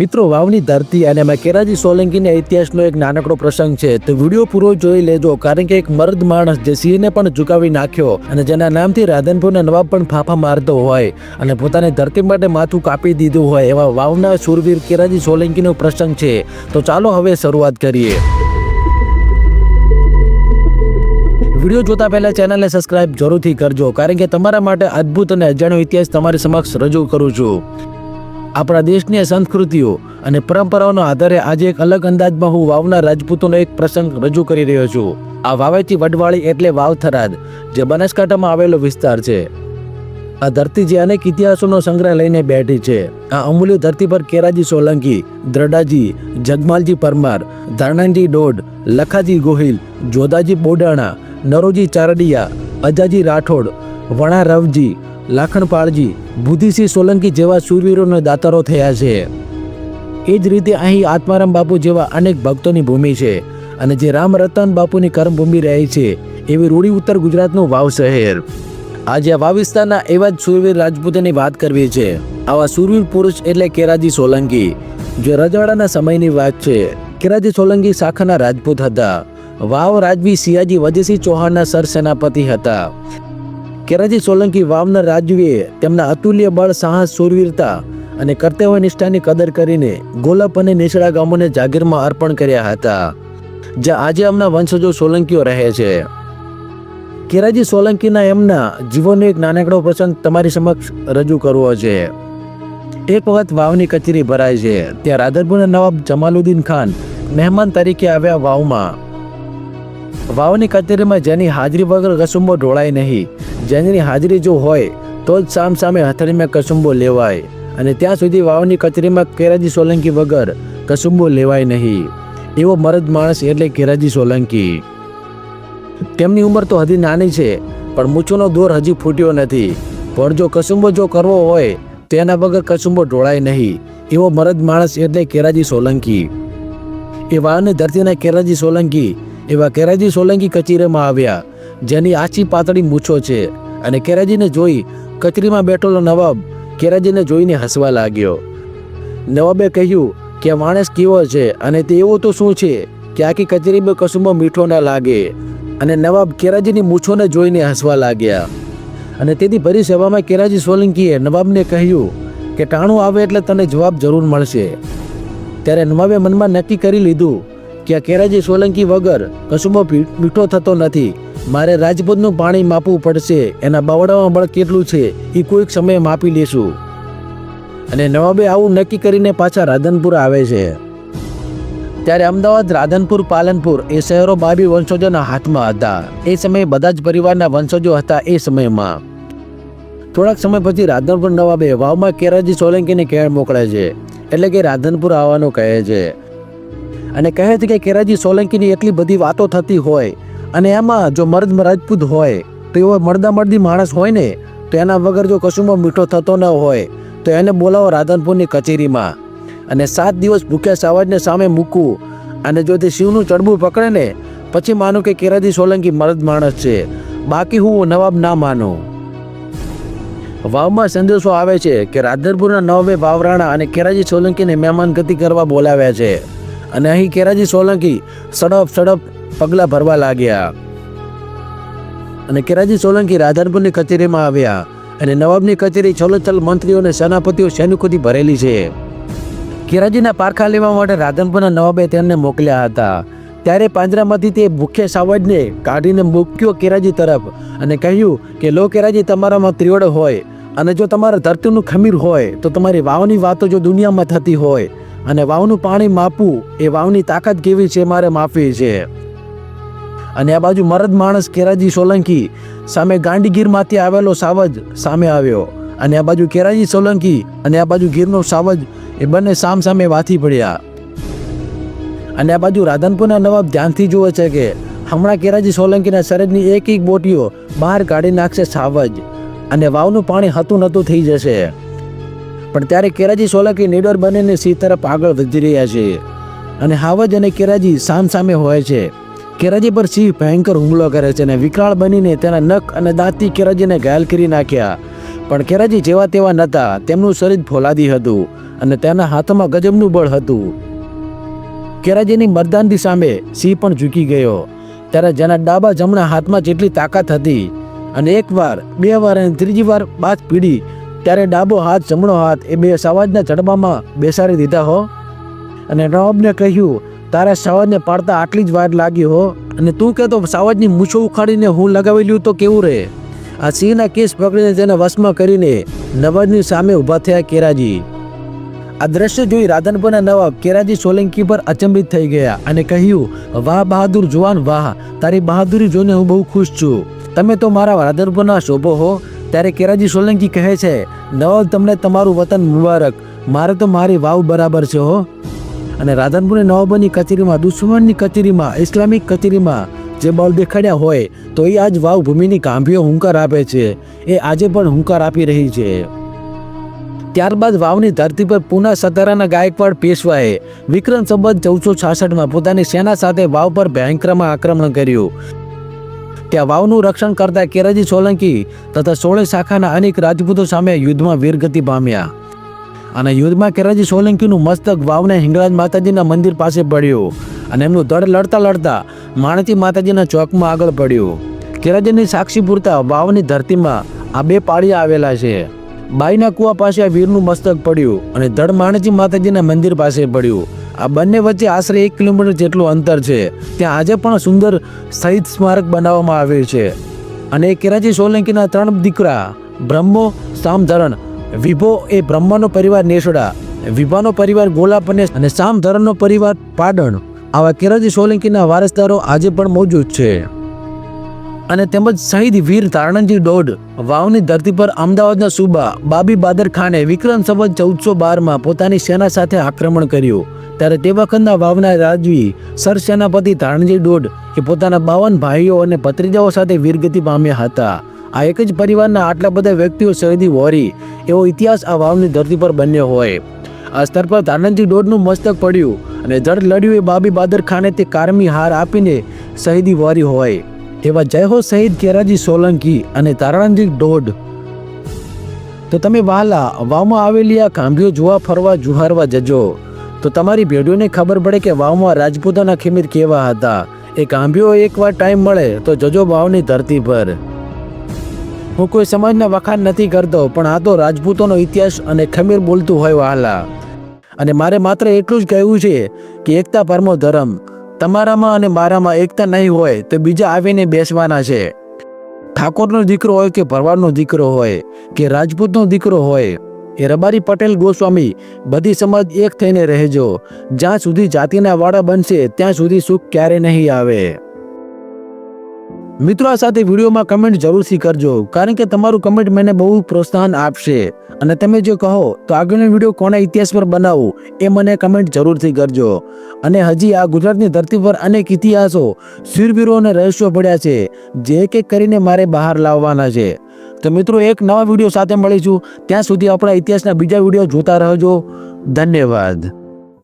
મિત્રો, વાવની ધરતી અને એમાં કેરાજી સોલંકીના ઇતિહાસનો એક નાનકડો પ્રસંગ છે. તો વીડિયો પૂરો જોઈ લેજો, કારણ કે એક મર્દ માણસ જે સિંહને પણ ઝુકાવી નાખ્યો અને જેના નામથી રાધનપુરના નવાબ પણ ફાફા મારતો હોય અને પોતાની ધરતી માટે માથું કાપી દીધું હોય એવા વાવના સુરવીર કેરાજી સોલંકીનો પ્રસંગ છે. તો ચાલો હવે શરૂઆત કરીએ. વીડિયો જોતા પહેલાં ચેનલને સબસ્ક્રાઇબ જરૂરથી કરજો, કારણ કે તમારા માટે અદ્ભુત અને અજાણ્યો ઇતિહાસ તમારી સમક્ષ રજૂ કરું છું. આપણા દેશની સંસ્કૃતિઓ અને પરંપરાઓના આધારે આજે એક અલગ અંદાજમાં હું વાવના રાજપૂતોનો એક પ્રસંગ રજૂ કરી રહ્યો છું. આ વાવેતી વડવાળી એટલે વાવ થરાદ, જે બનાસકાંઠામાં આવેલો વિસ્તાર છે. આ ધરતી જે અનેક ઇતિહાસોનો સંગ્રહ લઈને બેઠી છે. આ અમૂલ્ય ધરતી પર કેરાજી સોલંકી દ્રડાજી જગમાલજી પરમાર, ધારણાજી ડોડ લખાજી ગોહિલ, જોધાજી બોડાણા, નરોજી ચારડિયા, અજાજી રાઠોડ વણા રવજી લાખણપાળજી બુદ્ધિસિંહ સોલંકી જેવા શૂરવીરોના દાતારો થયા છે. એ જ રીતે અહીં આત્મારામ બાપુ જેવા અનેક ભક્તોની ભૂમિ છે અને જે રામ રતન બાપુની કર્મભૂમિ રહી છે, એવી રૂડી ઉત્તર ગુજરાતનું વાવ શહેર. આજે આ વાવ વિસ્તારના એવા જ સુરવીર રાજપૂતોની વાત કરવી છે. આવા સુરવીર પુરુષ એટલે કેરાજી સોલંકી, જે રજવાડાના સમયની વાત છે. કેરાજી સોલંકી શાખાના રાજપૂત હતા. વાવ રાજવી સિયાજી વજયસિંહ ચૌહાણના સરસેનાપતિ હતા. કેરાજી સોલંકી વાવના રાજવીએ તેમના અતુલ્ય બળ, સાહસ, શૂરવીરતા અને કર્તવ્ય નિષ્ઠાની કદર કરીને ગોલપ અને નિસડા ગામોને જાગીરમાં અર્પણ કર્યા હતા, જ્યાં આજે એમના વંશજો સોલંકીઓ રહે છે. કેરાજી સોલંકીના એમના જીવનનો એક નાનકડો પ્રસંગ તમારી સમક્ષ રજૂ કરવો છે. એક વખત વાવની કચેરી ભરાય છે, ત્યાં રાધનપુરના નવાબ જમાલુદ્દીન ખાન મહેમાન તરીકે આવ્યા વાવમાં વાવની કચેરીમાં જેની હાજરી વગર કસુંબો ઢોળાય નહીં. જેની હાજરી જો હોય, તો જ સામ સામે હથેળીમાં કસુંબો લેવાય. અને ત્યાં સુધી વાવની કચેરીમાં કેરાજી સોલંકી વગર કસુંબો લેવાય નહીં. એવો મરદ માણસ એટલે કેરાજી સોલંકી. તેમની ઉંમર તો હજી નાની છે, પણ મૂછોનો દોર હજી ફૂટ્યો નથી. પણ જો કસુંબો જો કરવો હોય તો એના વગર કસુંબો ઢોળાય નહીં. એવો મરદ માણસ એટલે કેરાજી સોલંકી. એ વાવની ધરતીના કેરાજી સોલંકી એવા કેરાજી સોલંકી કચેરીમાં આવ્યા, જેની આછી પાતળી મૂછો છે અને કેરાજીને જોઈ કચેરીમાં બેઠેલો નવાબ કેરાજીને જોઈને હસવા લાગ્યો. નવાબે કહ્યું કે માણસ કેવો છે અને તે એવો તો શું છે કે આખી કચેરીમાં કસુંબો મીઠો ના લાગે? અને નવાબ કેરાજીની મૂછોને જોઈને હસવા લાગ્યા. અને તેથી ભરી સભામાં કેરાજી સોલંકીએ નવાબને કહ્યું કે ટાણું આવે એટલે તને જવાબ જરૂર મળશે. ત્યારે નવાબે મનમાં નક્કી કરી લીધું કે કેરાજી સોલંકી વગર કસુંબો મીઠો થતો નથી. મારે રાજપૂતનું પાણી માપવું પડશે. એના બાવડામાં બળ કેટલું છે, એ કોઈક સમયે માપી લેશું. અને નવાબે આવું નક્કી કરીને પાછા રાધનપુર આવે છે. ત્યારે અમદાવાદ, રાધનપુર, પાલનપુર એ શહેરો બાબી વંશજોના હાથમાં હતા. એ સમયે બધા જ પરિવારના વંશજો હતા એ સમયમાં. થોડાક સમય પછી રાધનપુર નવાબે વાવમાં કેરાજી સોલંકીને કેળ મોકલે છે. એટલે કે રાધનપુર આવવાનું કહે છે. અને કહે છે કે કેરાજી સોલંકીની એટલી બધી વાતો થતી હોય અને એમાં જો મર્દ રાજપૂત હોય, તો એવો મર્દા મર્દી માણસ હોય ને, તો એના વગર જો કશુંમાં મીઠો થતો ન હોય, તો એને બોલાવો રાધનપુરની કચેરીમાં. અને સાત દિવસ ભૂખ્યા સાવજને સામે મૂકવું અને જો તે શિવનું ચડબું પકડે ને, પછી માનું કે કેરાજી સોલંકી મર્દ માણસ છે. બાકી હું નવાબ ના માનું. વાવમાં સંદેશો આવે છે કે રાધનપુરના નવાબે વાવરાણા અને કેરાજી સોલંકીને મહેમાનગતિ કરવા બોલાવ્યા છે. અને અહીં કેરાજી સોલંકી સડપ સડપ પગલાં ભરવા લાગ્યા. અને કેરાજી સોલંકી રાધનપુરની કચેરીમાં આવ્યા અને નવાબની કચેરી છલોછલ મંત્રીઓ અને સેનાપતિઓ સૈનિકોથી ભરેલી છે. કેરાજીના પારખા લેવા માટે રાધનપુરના નવાબે તેમને મોકલ્યા હતા. ત્યારે પાંજરામાંથી તે મુખ્ય સાવજને કાઢીને મૂક્યો કેરાજી તરફ અને કહ્યું કે, લો કેરાજી, તમારામાં ત્રિવડ હોય અને જો તમારા ધરતીનું ખમીર હોય તો તમારી વાવની વાતો જો દુનિયામાં થતી હોય અને વાવનું પાણી માપવું એ વાવની તાકાત કેવી છે મારે માપવી છે. અને આ બાજુ મરદ માણસ કેરાજી સોલંકી સામે ગાંડીગીરમાંથી આવેલો સાવજ સામે આવ્યો. અને આ બાજુ કેરાજી સોલંકી અને આ બાજુ ગીરનો સાવજ એ બંને સામ સામે વાથી પડ્યા. અને આ બાજુ રાધનપુરના નવાબ ધ્યાનથી જુએ છે કે હમણાં કેરાજી સોલંકીના શરીરની એક એક બોટીઓ બહાર કાઢી નાખશે સાવજ. અને વાવનું પાણી હતું નતું થઈ જશે. પણ ત્યારે કેરાજી સોલંકી નીડર બનીને સિંહ તરફ આગળ વધી રહ્યા છે. અને હાવજ અને કેરાજી સામ સામે હોય છે. કેરાજી પર સિંહ ભયંકર હુમલો કરે છે અને વિકરાળ બનીને તેના નખ અને દાંતથી કેરાજીને ઘાયલ કરી નાખ્યા. પણ કેરાજી જેવા તેવા નહોતા તેમનું શરીર ફોલાદી હતું અને તેના હાથમાં ગજબનું બળ હતું. કેરાજીની મરદાનથી સામે સિંહ પણ ઝૂકી ગયો. ત્યારે જેના ડાબા જમણા હાથમાં જેટલી તાકાત હતી અને એકવાર, બે વાર અને ત્રીજી વાર બાદ પીડી ત્યારે ડાબો હાથ, જમણો હાથ એ બે સવાજના ચડબામાં બેસાડી દીધા હો. અને નવાબને કહ્યું, તારા સવાજને પાડતા આટલી જ વાર લાગી હો. અને તું કહેતો સાવજની મૂછો ઉખાડીને હું લગાવી લઉં તો કેવું રહે આ સિંહના કેસ પકડીને તેને વશમાં કરીને નવાજની સામે ઊભા થયા કેરાજી. આ દ્રશ્ય જોઈ રાધનપુરના નવાબ કેરાજી સોલંકી પર અચંબિત થઈ ગયા અને કહ્યું, વાહ બહાદુર જુવાન, વાહ. તારી બહાદુરી જોઈને હું બહુ ખુશ છું. તમે તો મારા રાધનપુરના શોભો હો. ત્યારે કેરાજી સોલંકી કહે છે, નવલ તમને તમારું વતન મુબારક. મારે તો મારી વાવ બરાબર છે, હો. અને રાધનપુરની નવાબની કચેરીમાં, દુશ્મનની કચેરીમાં, ઇસ્લામિક કચેરીમાં જે બળ દેખાડ્યા હોય, તો એ આજ વાવ ભૂમિની કાંભીઓ હુંકાર આપે છે. એ આજે પણ હુંકાર આપી રહી છે. ત્યારબાદ વાવની ધરતી પર પુના સતારાના ગાયકવાડ પેશવાએ વિક્રમ સંબંધ ચૌદસો છાસઠમાં પોતાની સેના સાથે વાવ પર ભયંકરમાં આક્રમણ કર્યું. ત્યાં વાવનું રક્ષણ કરતા કેરાજી સોલંકી તથા સોળે શાખાના અનેક રાજપૂતો સામે યુદ્ધમાં વીરગતિ પામ્યા. અને યુદ્ધમાં કેરાજી સોલંકીનું મસ્તક વાવને હિંગળાજ માતાજીના મંદિર પાસે પડ્યું અને એમનું દળ લડતા લડતા માણતી માતાજીના ચોકમાં આગળ પડ્યું. કેરાજીની સાક્ષી પૂરતા વાવની ધરતીમાં આ બે પાળિયા આવેલા છે. બાઈના કુવા પાસે આ વીરનું મસ્તક પડ્યું અને દળ માણજી માતાજીના મંદિર પાસે પડ્યું. આ બંને વચ્ચે આશરે એક કિલોમીટર જેટલું અંતર છે. ત્યાં આજે પણ સુંદર શહીદ સ્મારક બનાવવામાં આવ્યું છે. અને કેરાજી સોલંકીના ત્રણ દીકરા, બ્રહ્મો, સામધરણ, વિભો એ બ્રહ્માનો પરિવાર નેસડા, વિભાનો પરિવાર ગોલાપ અને સામધરણનો પરિવાર પાડણ. આવા કેરાજી સોલંકીના વારસદારો આજે પણ મોજૂદ છે. અને તેમજ શહીદ વીર તારણજી ડોડ વાવની ધરતી પર અમદાવાદના સુબા બાબી બાદર ખાને વિક્રમ સંવત ચૌદસો બારમાં પોતાની સેના સાથે આક્રમણ કર્યું. ત્યારે તે વખતના વાવના રાજવી સરસેનાપતિ તારણજી ડોડ કે પોતાના બાવન ભાઈઓ અને ભત્રીજાઓ સાથે વીરગતિ પામ્યા હતા. આ એક જ પરિવારના આટલા બધા વ્યક્તિઓ શહીદી વોરી એવો ઇતિહાસ આ વાવની ધરતી પર બન્યો હોય. આ સ્તર પર તારણજી ડોડનું મસ્તક પડ્યું અને જડ લડ્યું એ બાબી બાદર ખાને તે કારમી હાર આપીને શહીદી વોરી હોય. એવા જય હો શહીદ કેરાજી સોલંકી અને તારણજી ડોડ તો તમે વાલા વાવમાં આવેલી આ કાંભીઓ જોવા ફરવા જુહારવા જજો. તો તમારી ભેડીઓને ખબર પડે કે વાવમાં રાજપૂતોના ખીમીર કેવા હતા. એ કાંભીઓ એકવાર ટાઈમ મળે તો જજો વાવની ધરતી પર હું કોઈ સમાજના વખાણ નથી કરતો, પણ આ તો રાજપૂતોનો ઇતિહાસ અને ખમીર બોલતું હોય વહાલા અને મારે માત્ર એટલું જ કહેવું છે કે એકતા પરમો ધર્મ. તમારામાં અને મારામાં એકતા નહીં હોય તો બીજા આવીને બેસવાના છે. ઠાકોરનો દીકરો હોય કે ભરવાડનો દીકરો હોય, કે રાજપૂતનો દીકરો હોય એ રબારી પટેલ ગોસ્વામી, બધી સમજ એક થઈને રહેજો. જ્યાં સુધી જાતિના વાળા બનશે, ત્યાં સુધી સુખ ક્યારે નહીં આવે. મિત્રો, આ સાથે વિડીયોમાં કમેન્ટ જરૂરથી કરજો, કારણ કે તમારું કમેન્ટ મને બહુ પ્રોત્સાહન આપશે. અને તમે જો કહો, તો આગળનો વીડિયો કોના ઇતિહાસ પર બનાવવું એ મને કમેન્ટ જરૂરથી કરજો. અને હજી આ ગુજરાતની ધરતી પર અનેક ઇતિહાસો શૂરવીરો અને રહસ્યો પડ્યા છે, જે એક કરીને મારે બહાર લાવવાના છે. તો મિત્રો એક નવા વીડિયો સાથે મળીશું. ત્યાં સુધી આપણા ઇતિહાસના બીજા વીડિયો જોતા રહેજો. ધન્યવાદ.